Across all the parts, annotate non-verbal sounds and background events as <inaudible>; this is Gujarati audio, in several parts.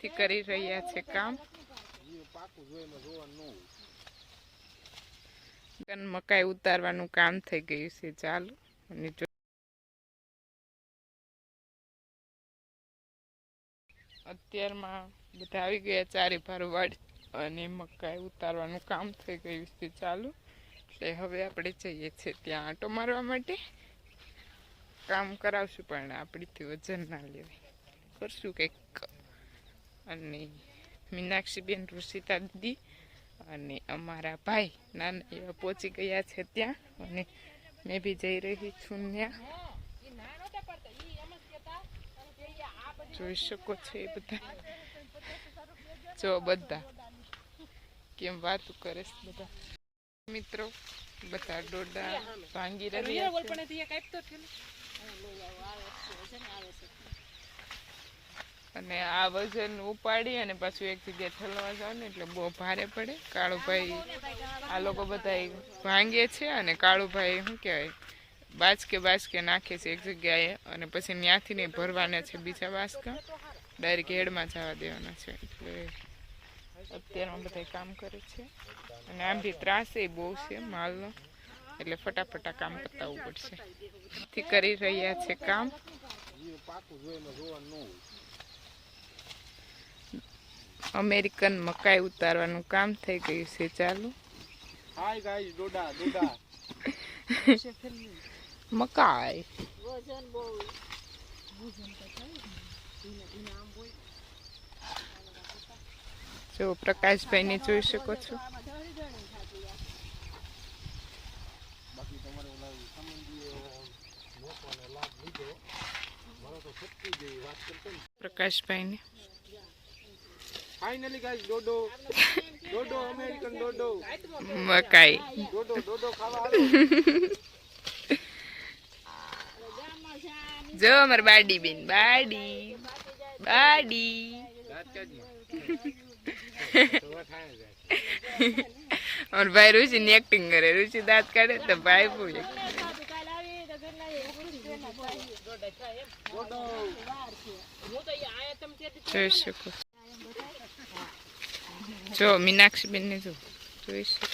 થી કરી રહ્યા છે કામ. મકાઈ ઉતારવાનું કામ થઈ ગયું છે ચાલુ. અને અત્યારમાં બધા આવી ગયા ચારે ભરવાડ અને મકાઈ ઉતારવાનું કામ થઈ ગયું છે ચાલુ. એટલે હવે આપણે જઈએ છીએ ત્યાં આંટો મારવા માટે. કામ કરાવશું પણ આપણીથી વજન ના લેવાય. કરશું કંઈક. અને મીનાક્ષીબેન ઋષિતા દીદી અને અમારા ભાઈ નાના એવા પહોંચી ગયા છે ત્યાં. અને મેં બી જઈ રહી છું ત્યાં. જોઈ શકો છો એ બધા. જો બધા. કેમ વાત કરે છે બધા? મિત્રો, બધા ડોડા ભાંગી રહ્યા છે. અને આ વજન ઉપાડી અને પાછું એક જગ્યાએ ઠલવા જાવ ને એટલે બહુ ભારે પડે. કાળુભાઈ, આ લોકો બધા ભાંગે છે અને કાળુભાઈ શું કહેવાય બાચકે બાચકે નાખે છે એક જગ્યાએ અને પછી ત્યાંથી નહીં ભરવાના છે બીજા બાસકા ડાયરેક્ટ હેડમાં જવા દેવાના છે, એટલે અત્યારમાં બધા કામ કરે છે. અને આમ બી ત્રાસ એ બહુ છે માલનો, એટલે ફટાફટા કામ પતાવવું પડશે. થી કરી રહ્યા છે કામ. અમેરિકન મકાઈ ઉતારવાનું કામ થઈ ગયું છે. ચાલુ. હાય ગાઈસ ડોડા ડોડા. મકાઈ. જો પ્રકાશભાઈને જોઈ શકો છો. બાકી તમારે ઓલા સંબંધીઓ લોકોને લાભ લીધો. મારો તો છટકી જેવી વાત કરતો ને. પ્રકાશભાઈને. ફાઇનલી ગાઈસ ડોડો ડોડો અમેરિકન ડોડો મકાઈ ડોડો ડોડો ખાવા આવે જો અમાર બાડી બેન બાડી બાડી રાત કાઢી થાય જાય અમાર ભાઈ રુચિ ની એક્ટિંગ કરે રુચિ દાંત કાઢે તો ભાઈ પૂછે ડોડો જોઈ શકો છો. જો મીનાક્ષી બેન ને જો જોઈશું.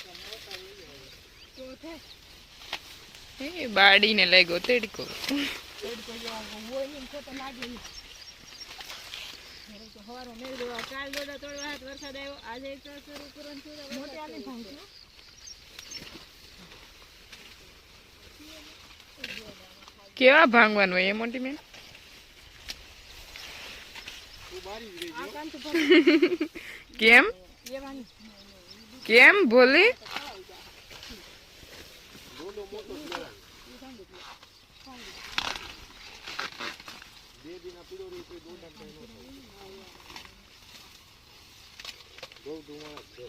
એ બાડીને લાગ્યો તેડકો. કેવા ભાંગવાનું હોય એ મોટી બેન? <laughs> કેમ? કેમ ભોલી? બહુ મોટો જ લેવાનો બે દિના પીળો રહી કોઈ ડોડા કઈ ન થાય બહુ ધુમાડા જ છે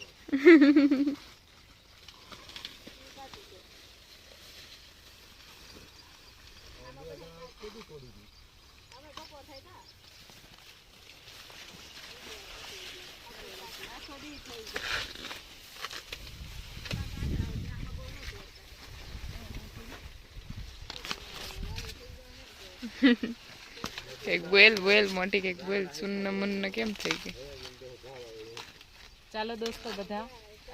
એક બોલ બોલ મોટી કે બોલ સુન્ન મુન્ન કેમ થઈ ગઈ? ચાલો દોસ્તો બધા,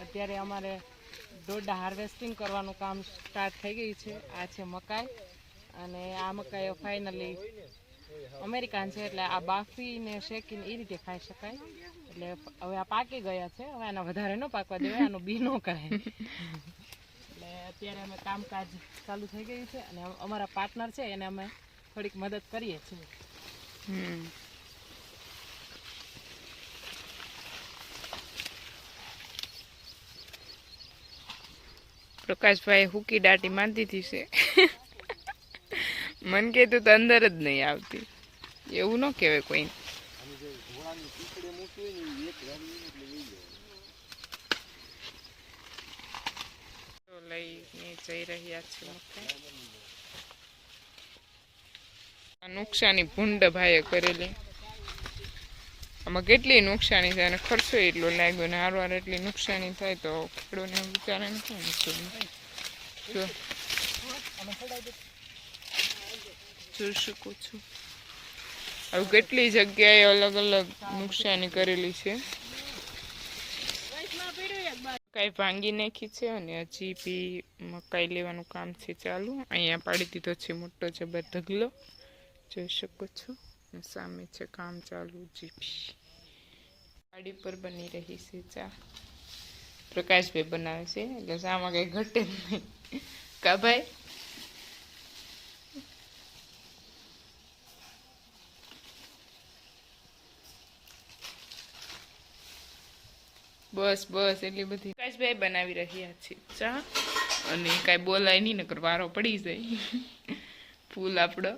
અત્યારે અમારે દોડા હાર્વેસ્ટિંગ કરવાનું કામ સ્ટાર્ટ થઈ ગયું છે. આ છે મકાઈ અને આ મકાઈઓ ફાઇનલી અમેરિકાન છે, એટલે આ બાફીને શેકીને એ રીતે ખાઈ શકાય. એટલે હવે આ પાકી ગયા છે, હવે આના વધારે ન પાકવા દેવાય, આનું બી ન કાય એટલે અત્યારે અમે કામકાજ ચાલુ થઈ ગયું છે અને અમારા પાર્ટનર છે, એને અમે થોડીક મદદ કરીએ છીએ. હમ. પ્રકાશભાઈ હુકી દાટી માંદી દીધી છે. મન કહેતું તો અંદર જ નહીં આવતી. એવું ન કહેવાય કોઈ. અને જે ઘોડાની પીછડે મૂકી હોય ને એ એક રાડી એટલે લઈ જાય તો લઈને જઈ રહ્યા છે મકાઈ આ નુકસાની ભૂંડ ભાઈએ કરેલી. આમાં કેટલી નુકસાની થાય અને ખર્ચો એટલો લાગ્યો ને હારવાર એટલી નુકસાની થાય તો ખેડૂતને બિચારાને શું નુકસાન જો. જોઈ શકું છું. હવે કેટલી જગ્યાએ અલગ અલગ નુકસાની કરેલી છે. મકાઈ ભાંગી નાખી છે અને હજી બી મકાઈ લેવાનું કામ છે ચાલુ. અહીંયા પાડી દીધો છે મોટો જબર ઢગલો. જોઈ શકો છો. સામે છે કામ ચાલુ જીપી ગાડી પર બની રહી છે ચા. પ્રકાશભાઈ બનાવે છે, એટલે ચામાં કઈ ઘટે જ નહીં. કા ભાઈ? બસ બસ, એટલી બધી. પ્રકાશભાઈ બનાવી રહ્યા છે ચા. અને કાંઈ બોલાય નહીં, નકર વારો પડી જાય. ફૂલ આપણો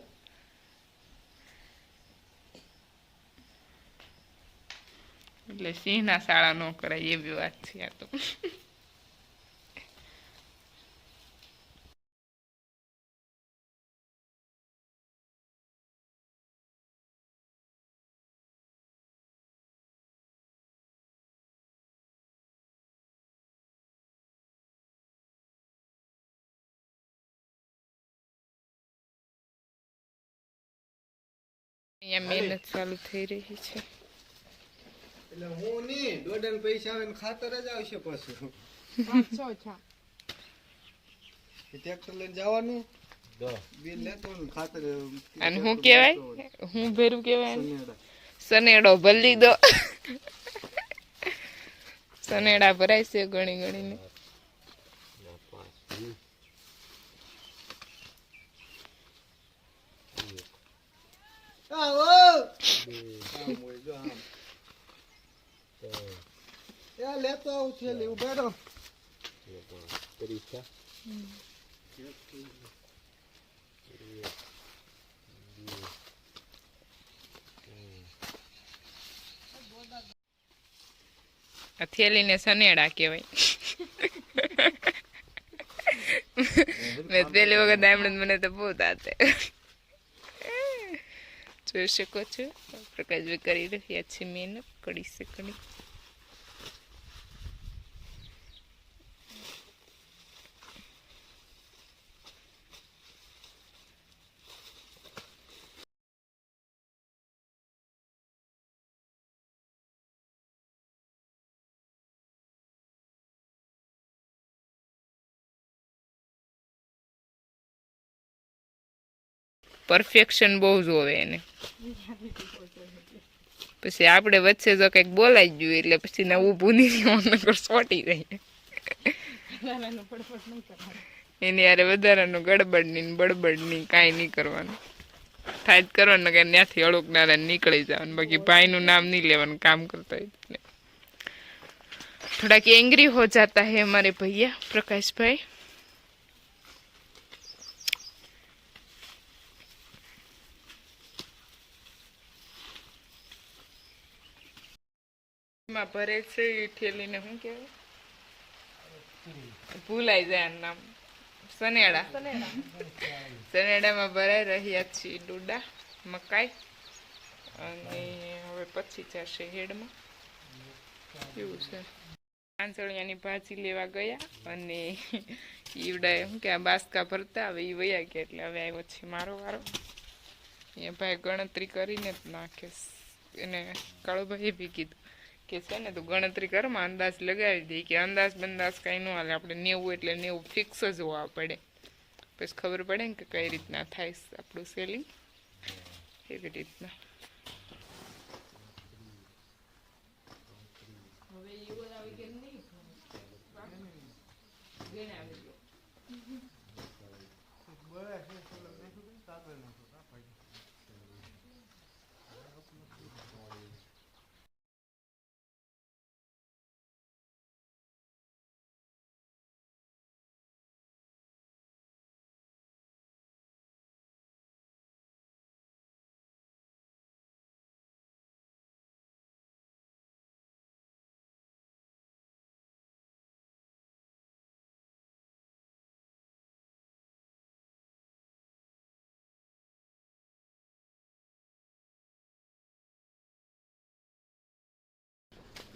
એટલે સિંહના શાળા ન કરાય એવી વાત છે આ તો. અહીંયા મહેનત ચાલુ થઈ રહી છે. એટલે હું નહીં દોઢ પૈસા આવે ને ખાતર જ આવશે પાછું. ટ્રેક્ટર લઈને જવાનું. બિલ લેતો ખાતર અને હું કહેવાય? હું ભેરું કહેવાય. સનેડો ભલી દો સનેડા ભરાય છે ગણી ઘણીને. આવો. એ લેતો આવું થેલી ઊભા રહો થેલીને સનેડા કહેવાય. મેં પેલી વખત એમણે મને તો બહુ દાતે જોઈ શકો છો. પ્રકાશભાઈ કરી રહ્યા છે મહેનત કડી છે પરફેક્શન બહુ જોવે એને. પછી આપણે વચ્ચે જો કંઈક બોલાઈ ગયું એટલે પછી નવું ઊભું નહીં સોટી જાય. એની યારે વધારાનું ગડબડ નહીં બડબડ નહીં કાંઈ નહીં કરવાનું. થાય જ કરવાનું કે ત્યાંથી અળુકનારા નીકળી જવાનું. બાકી ભાઈનું નામ નહીં લેવાનું, કામ કરતા હોય થોડાક એંગ્રી હો જાતા હે અમારે ભૈયા, પ્રકાશભાઈ. માં ભરે છે એ ઠેલીને શું કહેવાય? ભૂલાઈ જાય આનું નામ. સનેડા. સનેડામાં ભરાઈ રહ્યા છીએ ડોડા, મકાઈ. અને હવે પછી જશે હેડમાં. એવું છે. આંચળિયાની ભાજી લેવા ગયા અને ઈવડાએ શું કે આ બાસકા ભરતા હવે એ વયા ગયા એટલે હવે આવ્યો છે મારો વારો. એ ભાઈ ગણતરી કરીને જ નાખે એને કાળુભાઈએ બી કીધું કે છે ને તું ગણતરી કરમાં અંદાજ લગાવી દે. કે અંદાજ બંદાજ કાંઈ ન હાલે. આપણે નેવું એટલે નેવું ફિક્સ જ હોવા પડે. પછી ખબર પડે ને કે કઈ રીતના થાય આપણું સેલિંગ એવી રીતના.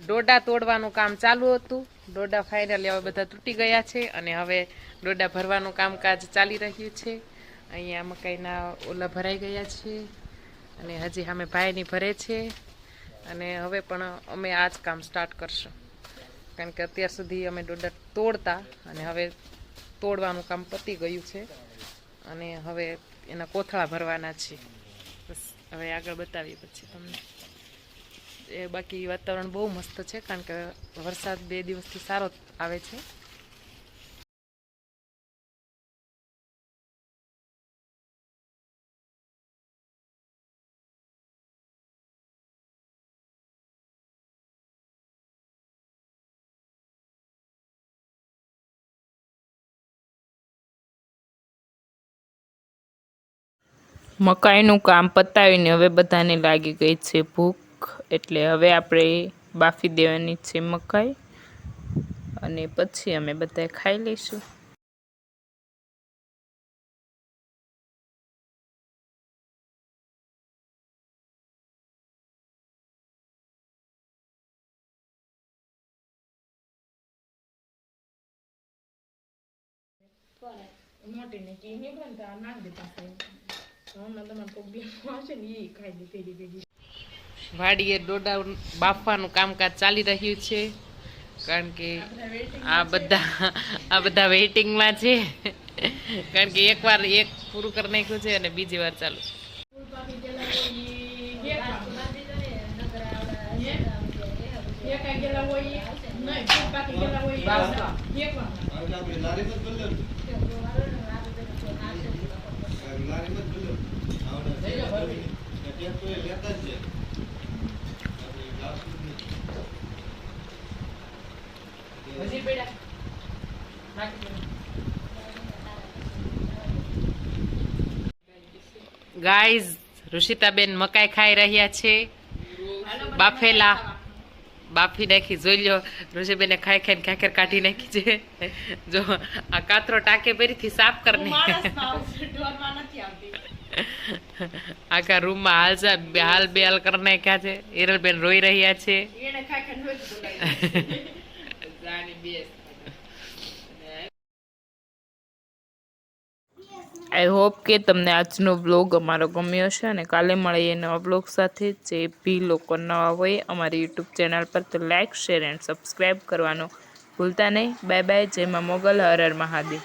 ડોડા તોડવાનું કામ ચાલુ હતું. ડોડા ફાઇનલી હવે બધા તૂટી ગયા છે અને હવે ડોડા ભરવાનું કામકાજ ચાલી રહ્યું છે. અહીંયા મકાઈના ઓલા ભરાઈ ગયા છે અને હજી સામે ભાઈની ભરે છે અને હવે પણ અમે આ જ કામ સ્ટાર્ટ કરશું. કારણ કે અત્યાર સુધી અમે ડોડા તોડતા અને હવે તોડવાનું કામ પતી ગયું છે અને હવે એના કોથળા ભરવાના છે. બસ, હવે આગળ બતાવીએ પછી તમને. એ બાકી વાતાવરણ બહુ મસ્ત છે, કારણ કે વરસાદ બે દિવસથી સારો આવે છે. મકાઈનું કામ પતાવીને હવે બધાને લાગી ગઈ છે ભૂખ. એટલે હવે આપણે બાફી દેવાની છે મકાઈ. અને પછી અમે બધા ખાઈ લઈશું. મોટી ને કી નહીં બનતા નાખ દે પાસે હમણાં તમારે કોઈ બી ખાઈ દે પેઢી પેલી. વાડીએ ડોડા બાફવાનું કામકાજ ચાલી રહ્યું છે. કારણ કે આ બધા આ બધા વેઇટિંગમાં છે. કારણ કે એકવાર એક પૂરું કરી નાખ્યું છે અને બીજી વાર ચાલુ એટલે આપણે લારીમાં જ બદલે લારીમાં જ બદલે આવડે ત્યાં તો એ લેતા જ છે આપણે લાવતું જ નથી. હજી પેડા ગાઈઝ ઋષિતાબેન મકાઈ ખાઈ રહ્યા છે. બાફેલા. બાફી નાખી. જોઈ લો ઋષિબેને ખાઈ ખાઈને ખાખર કાઢી નાખી છે. જો આ કાતરો ટાંકે પહેરીથી સાફ કરી આખા રૂમમાં હાલજરા હાલ બે હાલ કરી નાખ્યા છે. હિરલબેન રોઈ રહ્યા છે. <laughs> આઈ હોપ કે તમને આજનો બ્લોગ અમારો ગમ્યો હશે અને કાલે મળીએ નવા બ્લોગ સાથે. જે બી લોકો નવા હોય અમારી યુટ્યુબ ચેનલ પર, તો લાઇક શેર એન્ડ સબસ્ક્રાઈબ કરવાનું ભૂલતા નહીં. બાય બાય જેમાં મોગલ, હર હર મહાદેવ.